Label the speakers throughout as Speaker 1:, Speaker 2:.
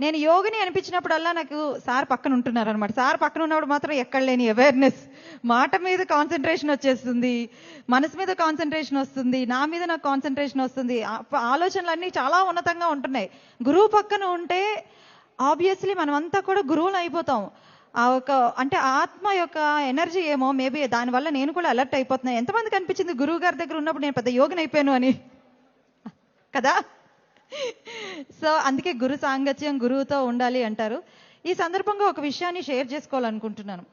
Speaker 1: నేను యోగిని అనిపించినప్పుడల్లా నాకు సార్ పక్కన ఉంటున్నారు అనమాట సార్ పక్కన ఉన్నప్పుడు మాత్రం ఎక్కడ లేని అవేర్నెస్ మాట మీద కాన్సన్ట్రేషన్ వచ్చేస్తుంది. మనసు మీద కాన్సన్ట్రేషన్ వస్తుంది. నా మీద నాకు కాన్సన్ట్రేషన్ వస్తుంది. ఆలోచనలన్నీ చాలా ఉన్నతంగా ఉంటున్నాయి. గురువు పక్కన ఉంటే ఆబ్వియస్లీ మనమంతా కూడా గురువులు అయిపోతాం. ఆ ఒక అంటే ఆత్మ యొక్క ఎనర్జీ ఏమో మేబీ దానివల్ల నేను కూడా అలర్ట్ అయిపోతున్నాను ఎంతమందికి అనిపించింది గురువు గారి దగ్గర ఉన్నప్పుడు నేను పెద్ద యోగిని అయిపోయాను అని? కదా? సో అందుకే గురు సాంగత్యం గురువుతో ఉండాలి అంటారు. ఈ సందర్భంగా ఒక విషయాన్ని షేర్ చేసుకోవాలనుకుంటున్నాను.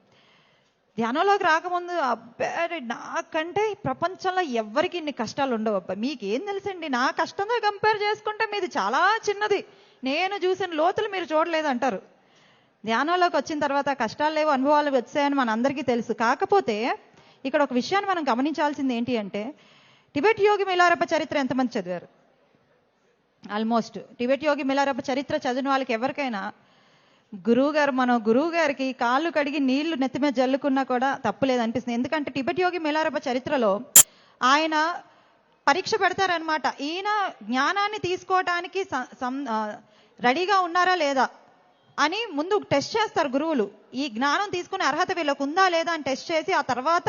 Speaker 1: ధ్యానంలోకి రాకముందు అబ్బాయి నాకంటే ప్రపంచంలో ఎవ్వరికి ఇన్ని కష్టాలు ఉండవు అబ్బా. మీకేం తెలుసండి? నా కష్టంగా కంపేర్ చేసుకుంటే మీది చాలా చిన్నది. నేను చూసిన లోతులు మీరు చూడలేదు అంటారు. ధ్యానంలోకి వచ్చిన తర్వాత కష్టాలు లేవు అనుభవాలు వచ్చాయని మన అందరికీ తెలుసు. కాకపోతే ఇక్కడ ఒక విషయాన్ని మనం గమనించాల్సింది ఏంటి అంటే టిబెట్ యోగి మిలారప్ప చరిత్ర ఎంతమంది చదివారు? ఆల్మోస్ట్ టిబెట్ యోగి మిలారప్ప చరిత్ర చదివిన వాళ్ళకి ఎవరికైనా గురువుగారు మనం గురువుగారికి కాళ్ళు కడిగి నీళ్ళు నెత్తి మీద జల్లుకున్నా కూడా తప్పులేదు అనిపిస్తుంది ఎందుకంటే టిబెట్ యోగి మిలారప్ప చరిత్రలో ఆయన పరీక్ష పెడతారనమాట ఈయన జ్ఞానాన్ని తీసుకోవటానికి సం- రెడీగా ఉన్నారా లేదా అని ముందు టెస్ట్ చేస్తారు గురువులు. ఈ జ్ఞానం తీసుకునే అర్హత వీళ్ళకు ఉందా లేదా అని టెస్ట్ చేసి ఆ తర్వాత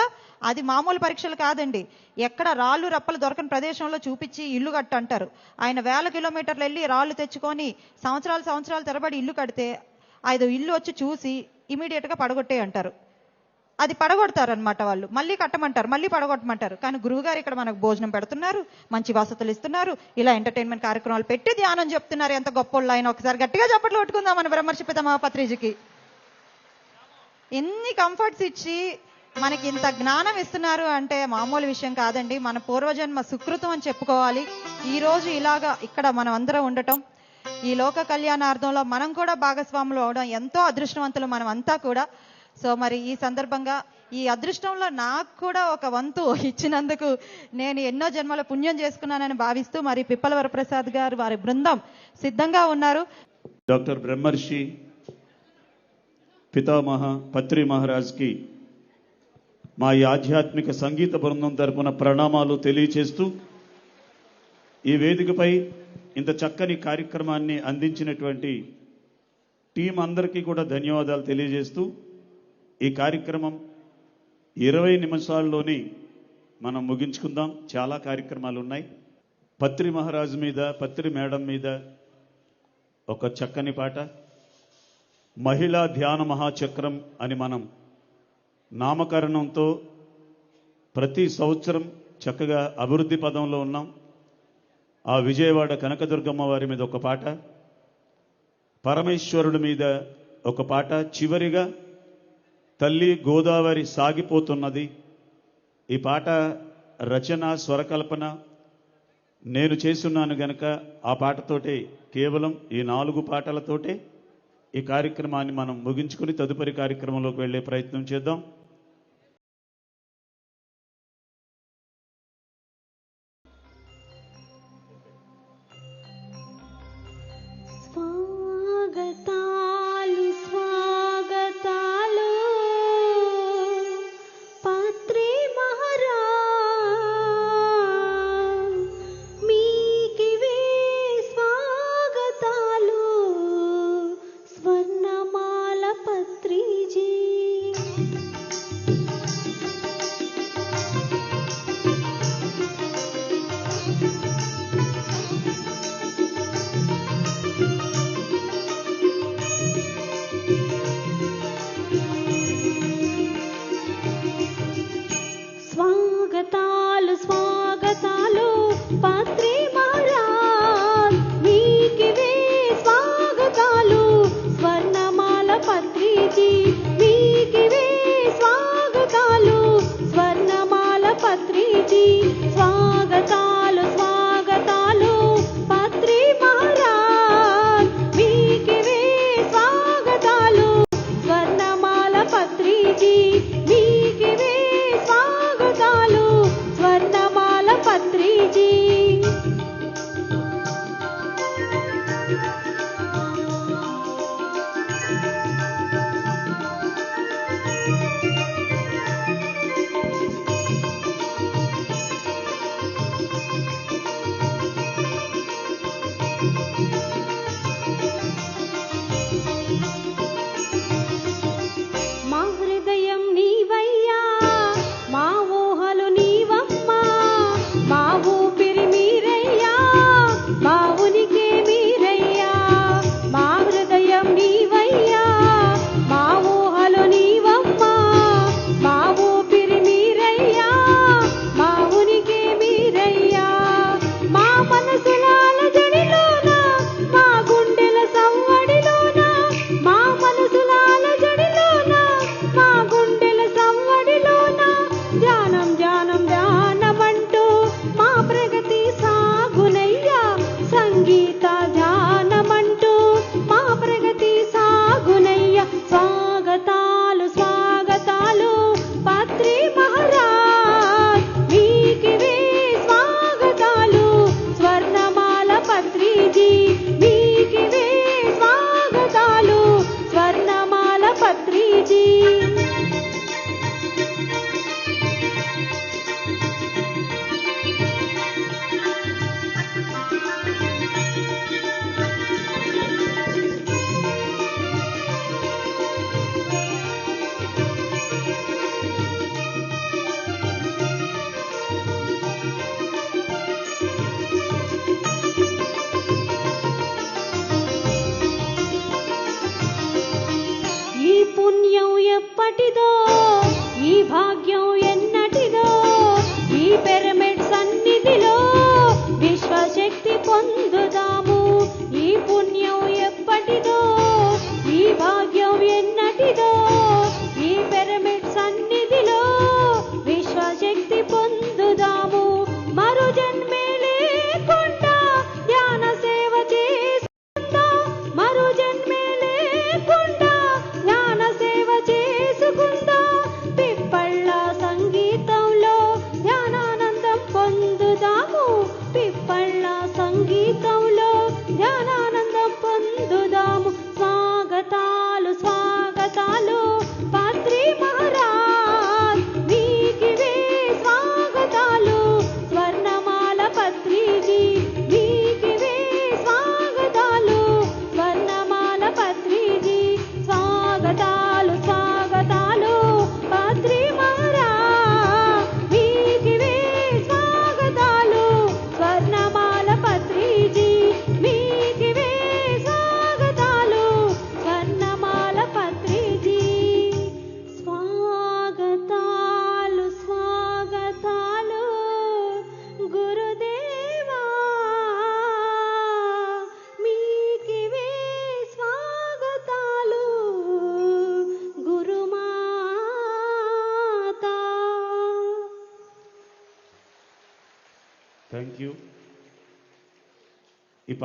Speaker 1: అది మామూలు పరీక్షలు కాదండి. ఎక్కడ రాళ్ళు రప్పలు దొరకని ప్రదేశంలో చూపించి ఇల్లు కట్ట అంటారు ఆయన వేల కిలోమీటర్లు వెళ్ళి రాళ్ళు తెచ్చుకొని సంవత్సరాలు సంవత్సరాలు తరబడి ఇల్లు కడితే ఐదు ఇల్లు వచ్చి చూసి ఇమీడియట్గా పడగొట్టే అంటారు అది పడగొడతారు అనమాట వాళ్ళు. మళ్ళీ కట్టమంటారు మళ్ళీ పడగొట్టమంటారు. కానీ గురువుగారు ఇక్కడ మనకు భోజనం పెడుతున్నారు మంచి వసతులు ఇస్తున్నారు ఇలా ఎంటర్టైన్మెంట్ కార్యక్రమాలు పెట్టి ధ్యానం చెప్తున్నారు. ఎంత గొప్పోళ్ళు ఆయన ఒకసారి గట్టిగా చప్పట్లు కొట్టుకుందాం మన బ్రహ్మర్షి పితామహ ఎన్ని కంఫర్ట్స్ ఇచ్చి మనకి ఇంత జ్ఞానం ఇస్తున్నారు అంటే మామూలు విషయం కాదండి. మన పూర్వజన్మ సుకృతం అని చెప్పుకోవాలి. ఈ రోజు ఇలాగా ఇక్కడ మనం అందరం ఉండటం ఈ లోక కళ్యాణార్థంలో మనం కూడా భాగస్వాములు అవడం ఎంతో అదృష్టవంతులు మనం అంతా కూడా. సో మరి ఈ సందర్భంగా ఈ అదృష్టంలో నాకు కూడా ఒక వంతు ఇచ్చినందుకు నేను ఎన్నో జన్మల పుణ్యం చేసుకున్నానని భావిస్తూ మరి పిప్పల వరప్రసాద్ గారు వారి బృందం సిద్ధంగా ఉన్నారు.
Speaker 2: డాక్టర్ బ్రహ్మర్షి పితామహ పత్రి మహారాజ్కి మా ఈ ఆధ్యాత్మిక సంగీత బృందం తరపున ప్రణామాలు తెలియచేస్తూ ఈ వేదికపై ఇంత చక్కని కార్యక్రమాన్ని అందించినటువంటి టీం అందరికీ కూడా ధన్యవాదాలు తెలియజేస్తూ ఈ కార్యక్రమం ఇరవై నిమిషాల్లోని మనం ముగించుకుందాం. చాలా కార్యక్రమాలు ఉన్నాయి. పత్రి మహారాజు మీద పత్రి మేడం మీద ఒక చక్కని పాట. మహిళా ధ్యాన మహాచక్రం అని మనం నామకరణంతో ప్రతి సంవత్సరం చక్కగా అభివృద్ధి పదంలో ఉన్నాం. ఆ విజయవాడ కనకదుర్గమ్మ వారి మీద ఒక పాట. పరమేశ్వరుడి మీద ఒక పాట. చివరిగా తల్లి గోదావరి సాగిపోతున్నది. ఈ పాట రచన స్వరకల్పన నేను చేస్తున్నాను గనక ఆ పాటతోటే కేవలం ఈ నాలుగు పాటలతోటే ఈ కార్యక్రమాన్ని మనం ముగించుకుని తదుపరి కార్యక్రమంలోకి వెళ్ళే ప్రయత్నం చేద్దాం.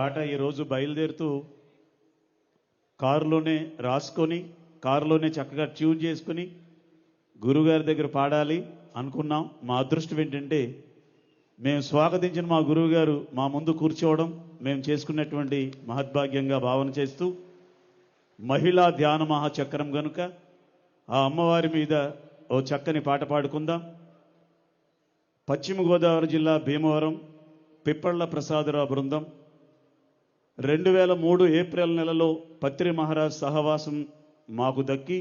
Speaker 2: బాట పాట ఈరోజు బయలుదేరుతూ కారులోనే రాసుకొని కారులోనే చక్కగా ట్యూన్ చేసుకుని గురుగారి దగ్గర పాడాలి అనుకున్నాం. మా అదృష్టం ఏంటంటే మేము స్వాగతించిన మా గురువుగారు మా ముందు కూర్చోవడం మేము చేసుకున్నటువంటి మహద్భాగ్యంగా భావన చేస్తూ మహిళా ధ్యాన మహాచక్రం గనుక ఆ అమ్మవారి మీద ఓ చక్కని పాట పాడుకుందాం. పశ్చిమ గోదావరి జిల్లా భీమవరం పిప్పళ్ళ ప్రసాదరావు బృందం రెండు వేల మూడు ఏప్రిల్ నెలలో పత్రి మహారాజ్ సహవాసం మాకు దక్కి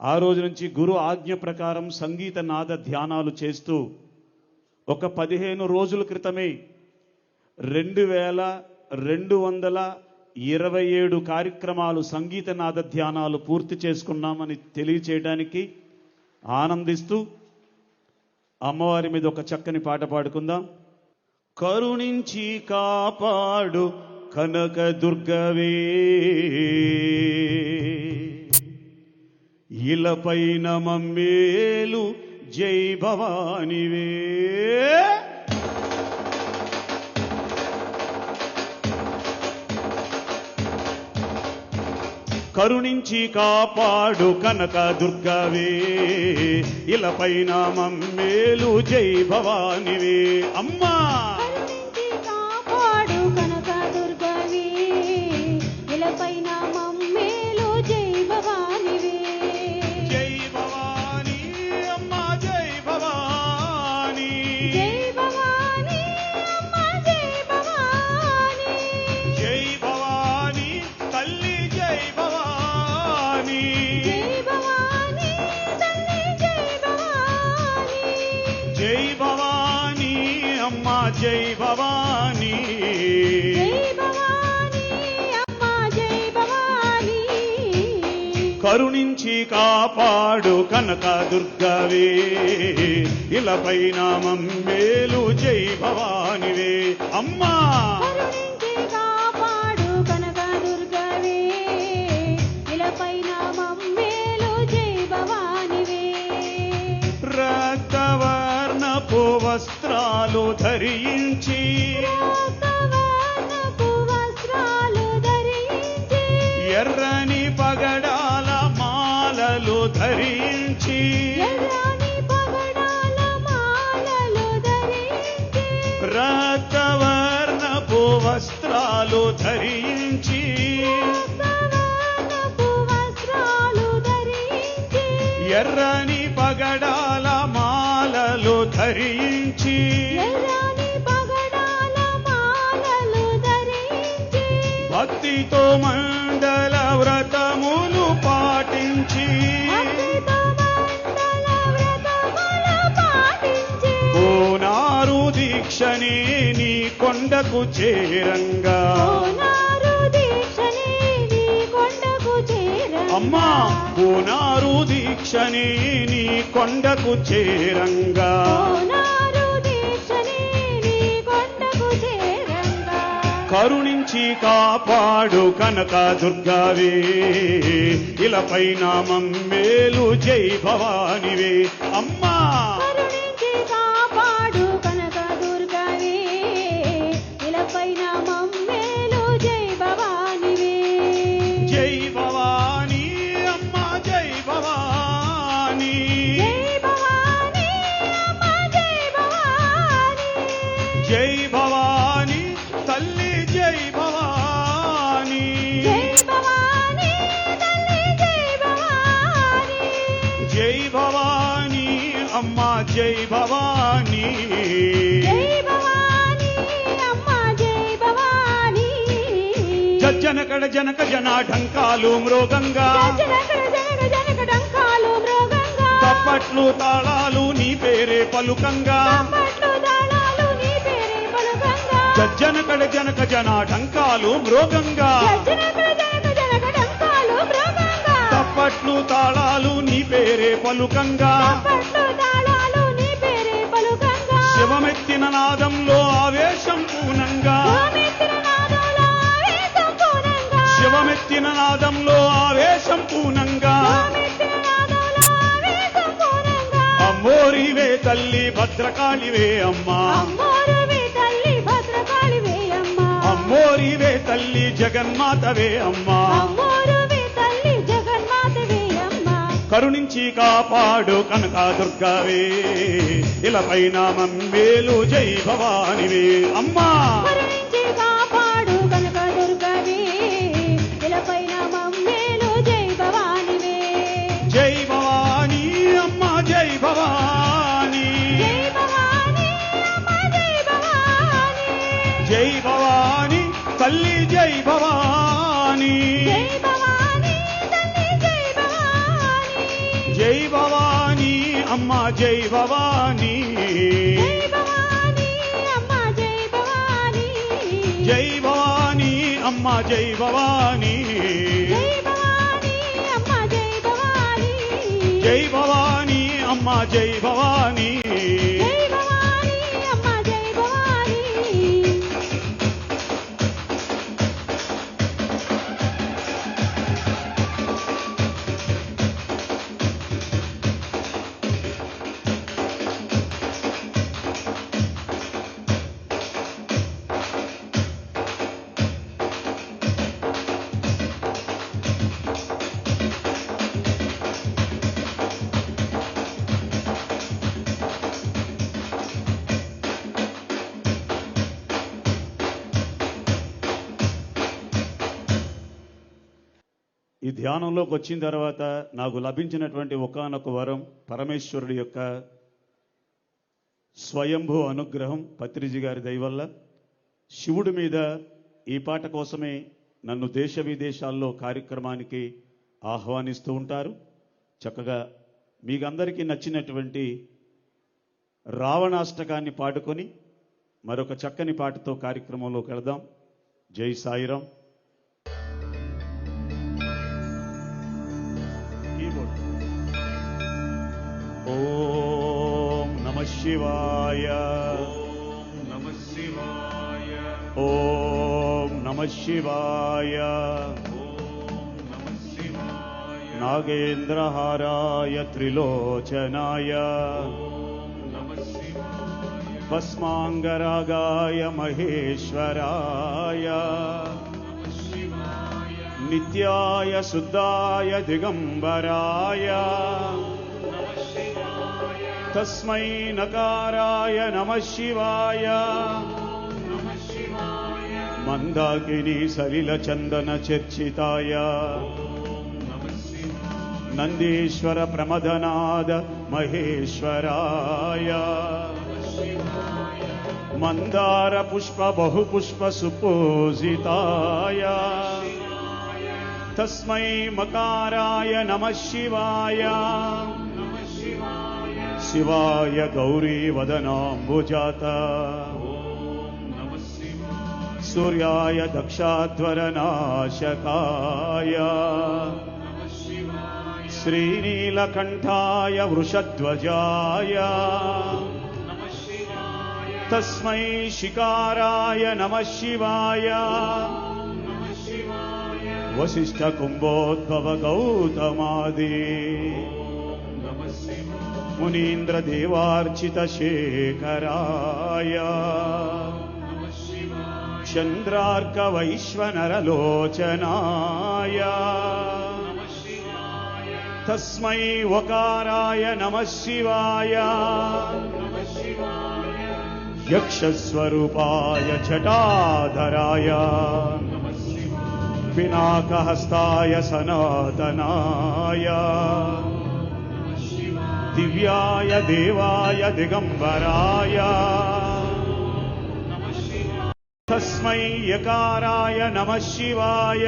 Speaker 2: ఆ రోజు నుంచి గురు ఆజ్ఞ ప్రకారం సంగీత నాద ధ్యానాలు చేస్తూ ఒక పదిహేను రోజుల క్రితమే రెండు వేల రెండు వందల ఇరవై ఏడు కార్యక్రమాలు సంగీత నాద ధ్యానాలు పూర్తి చేసుకున్నామని తెలియచేయడానికి ఆనందిస్తూ అమ్మవారి మీద ఒక చక్కని పాట పాడుకుందాం. కరుణించి కాపాడు కనక దుర్గవే. ఇలపైన మమ్మేలు జై భవానివే. కరుణించి కాపాడు కనక దుర్గవే. ఇలపైన మమ్మేలు జై భవానివే. అమ్మా!
Speaker 3: కరుణించి కాపాడు కనక దుర్గవే. జై భవానివే.
Speaker 2: అమ్మా! దుర్గవే. ఇలపైన మమ్మేలు జై భవానివే. రక్తవర్ణపు వస్త్రాలు ధరించి ఎర్రని పగడాల మాలలు ధరించి భక్తితో మండల వ్రతములు పాటించి ఓనారు దీక్షని నీ కొండకు చేరంగా అమ్మా ఓనారు దీక్షని నీ కొండకు చేరంగా
Speaker 3: ఓనారు దీక్షని నీ కొండకు చేరంగా.
Speaker 2: కరుణించి కాపాడు కనక దుర్గావే ఇలపై నామం మేలు జై భవానివే
Speaker 3: జై
Speaker 2: భవానీ. జనకడ జనక జనాఢంకాలు మృగంగా. తప్పట్లు తాళాలు నీ పేరే పలుకంగా. జనకడ జనక జనాఢంకాలు మృగంగా. తప్పట్లు తాళాలు నీ పేరే పలుకంగా నాదంలో ఆవేశం పూనంగా. శివమెత్తిన నాదంలో ఆవేశం పూనంగా. అమ్మోరువి తల్లి భద్రకాళివే అమ్మా.
Speaker 3: అమ్మోరివే తల్లి
Speaker 2: జగన్మాతవే అమ్మా కరుణించి కాపాడు కనక దుర్గావే ఇలపై నామం మేలు జై భవానివే అమ్మా
Speaker 3: కరుణించి కాపాడు కనక దుర్గవే. ఇలపైన మమ్మేలు జై భవానివే.
Speaker 2: జై భవానీ అమ్మా జై భవానీ
Speaker 3: జై భవాని, అమ్మ జై భవాని.
Speaker 2: జై భవానీ తల్లి జై భవానీ
Speaker 3: జై భవానీ. జై భవాని,
Speaker 2: అమ్మ జై భవాని.
Speaker 3: జై భవానీ అమ్మా జై భవానీ.
Speaker 2: ఈ ధ్యానంలోకి వచ్చిన తర్వాత నాకు లభించినటువంటి ఒకానొక వరం పరమేశ్వరుడి యొక్క స్వయంభూ అనుగ్రహం పత్రిజి గారి దయవల్ల. శివుడి మీద ఈ పాట కోసమే నన్ను దేశ విదేశాల్లో కార్యక్రమానికి ఆహ్వానిస్తూ ఉంటారు. చక్కగా మీకందరికీ నచ్చినటువంటి రావణాష్టకాన్ని పాడుకొని మరొక చక్కని పాటతో కార్యక్రమంలోకి వెళదాం. జై సాయిరాం ॐ नमः शिवाय।
Speaker 4: नमः शिवाय
Speaker 2: ॐ नमः शिवाय। नागेन्द्रहाराय
Speaker 4: त्रिलोचनाय। भस्माङ्गरागाय महेश्वराय।
Speaker 2: नित्याय शुद्धाय दिगम्बराय। तस्मै नकाराय नमः शिवाय। मन्दाकिनी सलिलचन्दनचर्चिताय। नन्दीश्वरप्रमदनाद महेश्वराय। मन्दारपुष्प बहुपुष्पसुपूषिताय तस्मै मकाराय नमः शिवाय। शिवाय गौरीवदनाम्बुजात। सूर्याय दक्षाध्वरनाशकाय श्रीनीलकण्ठाय वृषध्वजाय। तस्मै शिकाराय नमः शिवाय। वसिष्ठकुम्भोद्भवगौतमादि। मुनीन्द्रदेवार्चितशेखराय। चन्द्रार्कवैश्वनरलोचनाय। तस्मै वकाराय नमः शिवाय। यक्षस्वरूपाय जटाधराय। पिनाकहस्ताय सनातनाय। दिव्याय देवाय दिगम्बराय। तस्मै यकाराय नमः शिवाय।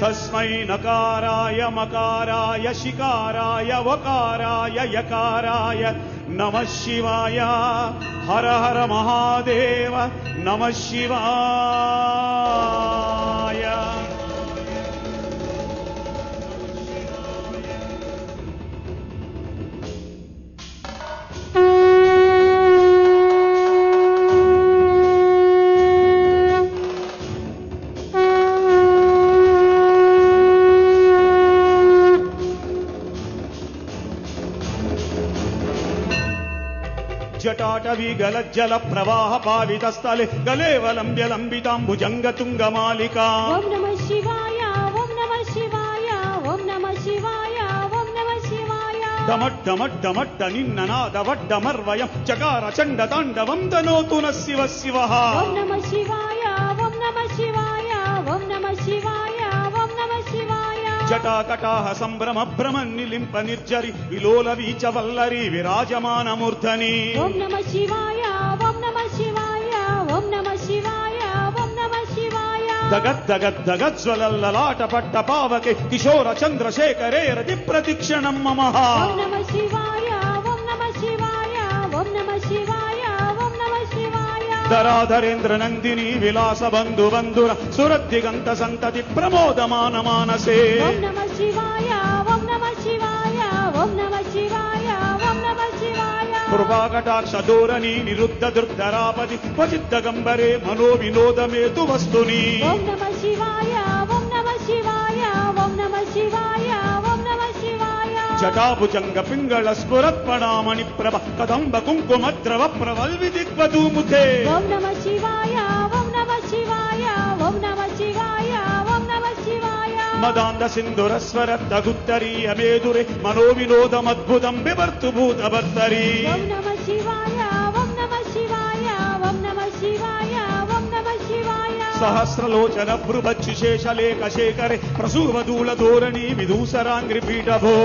Speaker 2: तस्मै नकाराय मकाराय शिकाराय वकाराय यकाराय नमः शिवाय। हर हर महादेव नमः शिवाय। జటాటవీ గలజ్జల ప్రవాహ పావిత స్థలే గలేవలంబ్య లంబితాంబుజంగ తుంగమాలికా
Speaker 3: ఓం నమ శివాయ ఓం నమ శివాయ ఓం నమ శివాయ ఓం నమ శివాయ.
Speaker 2: డమడ్డమడ్డమడ్డ నిన్ననాదవడ్డమర్వయం. చకార చండ తాండవం తనోతు న శివ శివ.
Speaker 3: ఓం నమ శివాయ
Speaker 2: జటాకటాహ సంభ్రమ భ్రమన్నిలింప నిర్జరి విలోల వీచ వల్లరి విరాజమానమూర్ధని.
Speaker 3: ఓం నమ శివాయ ఓం నమ శివాయ ఓం నమ శివాయ ఓం నమ శివాయ.
Speaker 2: దగద్దగద్దగజ్వలల్లలాట పట్ట పావకే కిశోర చంద్రశేఖరే రతి ప్రతిక్షణం మమ.
Speaker 3: నమ
Speaker 2: ధరాధరేంద్ర నందిని విలాస బంధు బంధుర సురద్దిగంత సంతతి ప్రమోదమాన మానసే
Speaker 3: ఓం నమ శివాయ ఓం నమ శివాయ ఓం నమ శివాయ ఓం నమ శివాయ
Speaker 2: కృపాకటాక్ష ధోరణి నిరుద్ధ దుర్ధరాపతి క్వచిద్దగంబరే మనో వినోదమేతు వస్తుని
Speaker 3: ఓం నమ శివాయ
Speaker 2: జటాభుజంగ పింగళ స్ఫురత్పణామణి ప్రభ కదంబ కుంకుమ ద్రవ ప్రవల్విదిగ్వధూముఖే
Speaker 3: ఓం నమ శివాయ ఓం నమ శివాయ ఓం నమ శివాయ ఓం నమ శివాయ.
Speaker 2: మదాంద సింధుర స్వర తగుత్తరీయ మేదురే మనో వినోదమద్భుతం బిభర్తు భూతభర్తరీ
Speaker 3: ఓం నమ
Speaker 2: సహస్రలోచన భృభచ్చు శేషలేఖ శేఖరే ప్రసూవదూల ధోరణి విదూసరాంగ్రి పీఠభో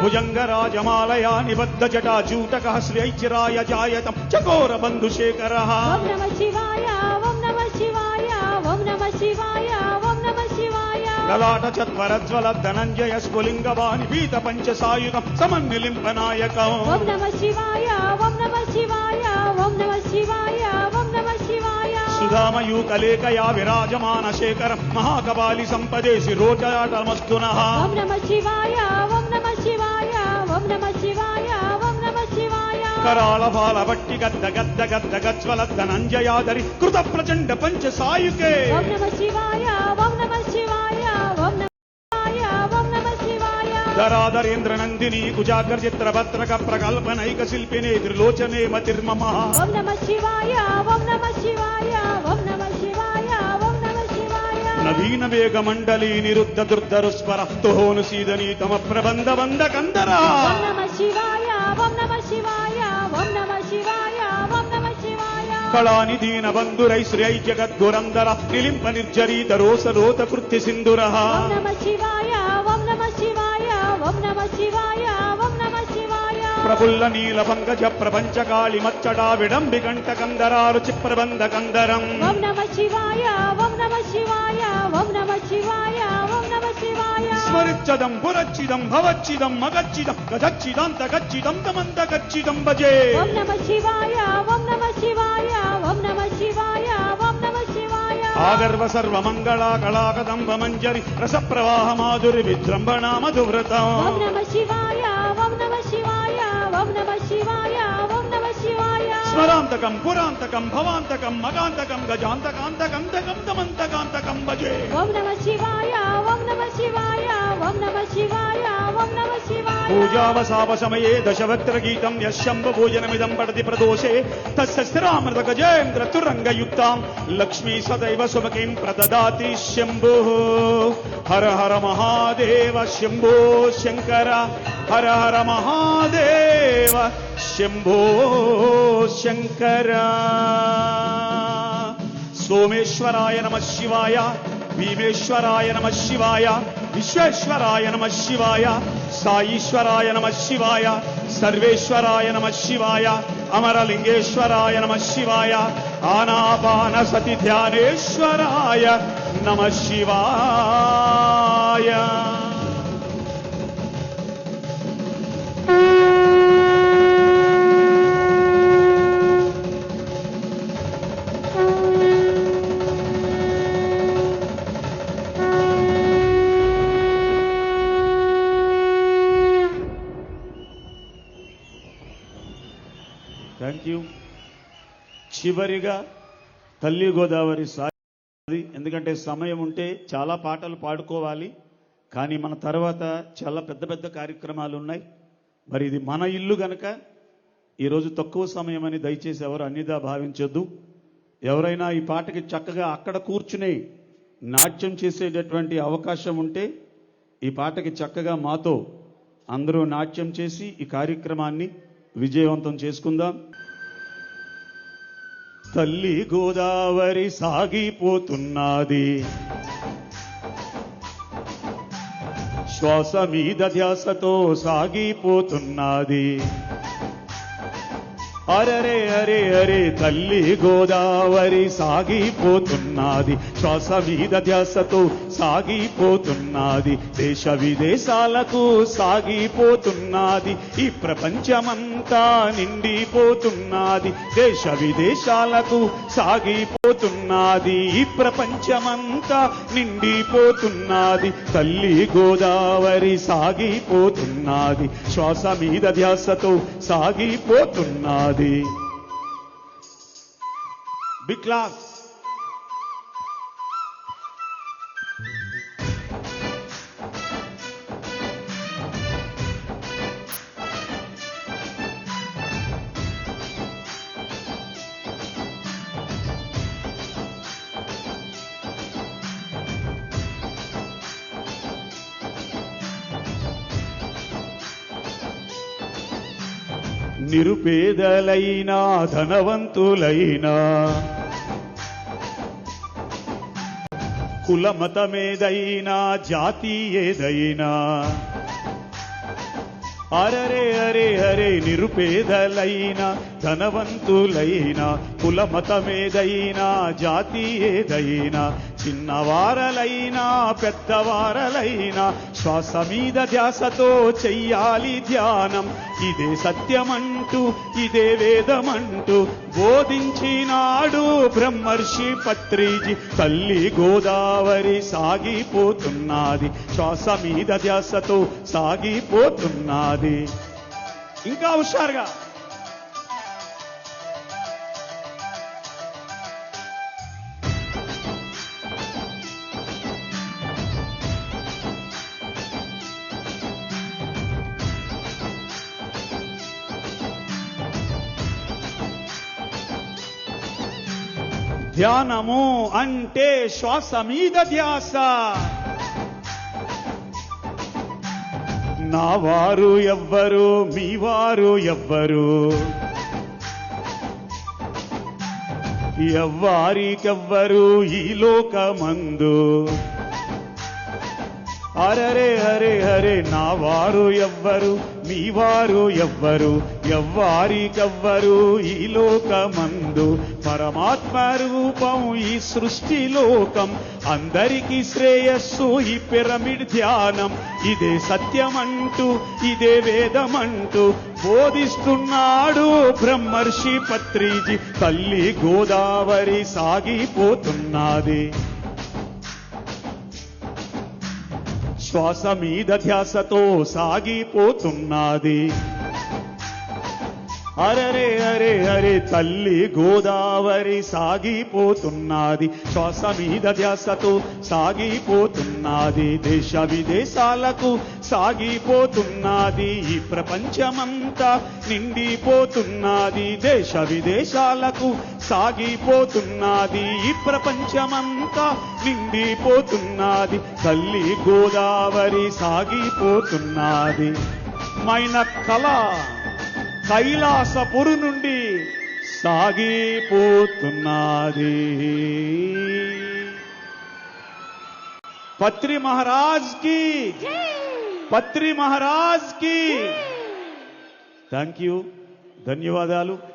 Speaker 2: భుజంగరాజమాలయా నిబద్ధ జటా జూటక శ్రైచిరాయ జాయతం చకోర బంధు శేఖర
Speaker 3: ఓం నమ శివాయ శివాయ ఓం నమ శివాయ ఓం నమ శివాయ.
Speaker 2: లలాట చత్వరజ్వల ధనంజయ స్ఫులింగ వాణి పీత పంచ సాయుధం సమన్నిలింప నాయకం.
Speaker 3: ఓం నమ శివాయ ఓం నమ శివాయ ఓం నమ శివాయ ఓం నమ శివాయ.
Speaker 2: సుధామయూకలేకయా విరాజమాన శేఖరం మహాకపాలి సంపదే శిరోచాటమస్తున
Speaker 3: ఓం నమ శివాయ ఓం నమ శివాయ ఓం నమ శివాయ ఓం నమ శివాయ.
Speaker 2: కరాళ బాల భట్టి గద్ద గద్ద గద్ద గజ్వల ధనంజయాదరి కృత ప్రచండ పంచ సాయుకే.
Speaker 3: ఓం నమ శివాయ
Speaker 2: ధరాధరేంద్ర నందిని కుజాగ్ర చిత్ర భద్రక ప్రకల్పనైక శిల్పినే త్రిలోచనే మతిర్మమ.
Speaker 3: ఓం నమ శివాయ ఓం నమ శివాయ ఓం నమ శివాయ ఓం నమ శివాయ.
Speaker 2: నవీన వేగ మండలి నిరుద్ధ దుర్ధరు స్వర తుహోను సీదని తమ ప్రబంధ బంధ కందరా
Speaker 3: ఓం నమ శివాయ ఓం నమ శివాయ ఓం నమ శివాయ ఓం నమ శివాయ.
Speaker 2: నిష్కళాని దీన బంధురై శ్రీ జగద్గురందర నిలింప నిర్జరీత రోసరోత కృత్య సింధుర.
Speaker 3: ఓం నమ శివాయ
Speaker 2: ప్రఫుల్ల నీల పంకజ ప్రపంచ కాళి మచ్చడా విడంబి కంట కందరారు చిప్రబంధ కందరం.
Speaker 3: ఓం నమ శివాయ ఓం నమ శివాయ ఓం నమ శివాయ ఓం నమ శివాయ.
Speaker 2: స్మరిచ్చదం పురచ్చిదం భవచ్చిదం మగచ్చిదం గచ్చిదం తమంత గచ్చిదం భజే.
Speaker 3: ఓం నమ శివాయ ఓం నమ శివాయ ఓం నమ శివాయ. आगर्व सर्वमङ्गला कलाकदम्बमञ्जलि
Speaker 2: प्रसप्रवाहमाधुरि विजृम्भणा मधुव्रतां नव शिवाय नम शिवाय ॐिवाय स्मरान्तकं पुरान्तकं
Speaker 3: भवान्तकं मकान्तकं गजान्तकान्तकं दमन्तकान्तकं ॐिवाय ॐिवाय ॐ नमः शिवाय। పూజావసావసమయే నమ శివాయ
Speaker 2: దశవక్త్ర గీతం యశంభ భోజనమిదం పడతి ప్రదోషే తస్య స్థిరామృత గజేంద్ర లక్ష్మీ సదైవ సుమకిం ప్రదదాతి శంభు హర హర మహాదేవ శంభో శంకర హర హర మహాదేవ శంభో శంకర సోమేశ్వరాయ నమ శివాయ భీమేశ్వరాయ నమ శివాయ విశ్వేశ్వరాయ నమ శివాయ సాయీశ్వరాయ నమ శివాయ సర్వేశ్వరాయ నమ శివాయ అమరలింగేశ్వరాయ నమ శివాయ ఆనాపాన సతి ధ్యానేశ్వరాయ నమ శివాయ. చివరిగా తల్లి గోదావరి సాగి ఎందుకంటే సమయం ఉంటే చాలా పాటలు పాడుకోవాలి. కానీ మన తర్వాత చాలా పెద్ద పెద్ద కార్యక్రమాలు ఉన్నాయి. మరి ఇది మన ఇల్లు గనక ఈరోజు తక్కువ సమయం అని దయచేసి ఎవరు అన్నిదా భావించొద్దు. ఎవరైనా ఈ పాటకి చక్కగా అక్కడ కూర్చుని నాట్యం చేసేటటువంటి అవకాశం ఉంటే ఈ పాటకి చక్కగా మాతో అందరూ నాట్యం చేసి ఈ కార్యక్రమాన్ని విజయవంతం చేసుకుందాం. తల్లి గోదావరి సాగిపోతున్నది. శ్వాస మీద ధ్యాసతో సాగిపోతున్నది. అరరే అరే అరే తల్లి గోదావరి సాగిపోతున్నది. శ్వాస మీద ధ్యాసతో సాగిపోతున్నది. దేశ విదేశాలకు సాగిపోతున్నది. ఈ ప్రపంచమంతా నిండిపోతున్నది. దేశ విదేశాలకు సాగిపోతున్నది. ఈ ప్రపంచమంతా నిండిపోతున్నది. తల్లి గోదావరి సాగిపోతున్నది. శ్వాస మీద ధ్యాసతో సాగిపోతున్నది. समाधि विकलांग నిరుపేదలైనా ధనవంతులైనా. కుల మతమేదైనా జాతి ఏదైనా. అరరే అరే అరే నిరుపేదలైనా. ధనవంతులైనా కుల మతమేదైనా జాతి ఏదైనా చిన్నవారలైనా పెద్దవారలైనా శ్వాస మీద ధ్యాసతో చెయ్యాలి ధ్యానం. ఇదే సత్యమంటూ ఇదే వేదమంటూ బోధించినాడు బ్రహ్మర్షి పత్రిజీ. తల్లి గోదావరి సాగిపోతున్నది శ్వాస మీద ధ్యాసతో సాగిపోతున్నది. ఇంకా హుషారుగా ధ్యానము అంటే శ్వాస మీద ధ్యాస. నా వారు ఎవ్వరు మీ వారు ఎవ్వరు. ఎవ్వారికెవ్వరు ఈ లోకమందు. అరరే హరే హరే నా వారు ఎవ్వరు మీ వారు ఎవ్వరు ఎవ్వారికెవ్వరు ఈ లోకమందు. పరమాత్మ రూపం ఈ సృష్టి లోకం అందరికీ శ్రేయస్సు ఈ పిరమిడ్ ధ్యానం. ఇదే సత్యమంటూ ఇదే వేదమంటూ బోధిస్తున్నాడు బ్రహ్మర్షి పత్రిజీ. తల్లి గోదావరి సాగిపోతున్నది. శ్వాస మీద ధ్యాసతో సాగిపోతున్నది. అరరే అరే అరే తల్లి గోదావరి సాగిపోతున్నది. శ్వాస మీద ధ్యాసతో సాగిపోతున్నది. దేశ విదేశాలకు సాగిపోతున్నది. ఈ ప్రపంచమంతా నిండిపోతున్నది. దేశ విదేశాలకు సాగిపోతున్నది. ఈ ప్రపంచమంతా నిండిపోతున్నది. తల్లి గోదావరి సాగిపోతున్నది. మైన కళ కైలాసపురు నుండి సాగిపోతున్నది. పత్రి మహారాజ్కి పత్రి మహారాజ్కి. థ్యాంక్ యూ ధన్యవాదాలు.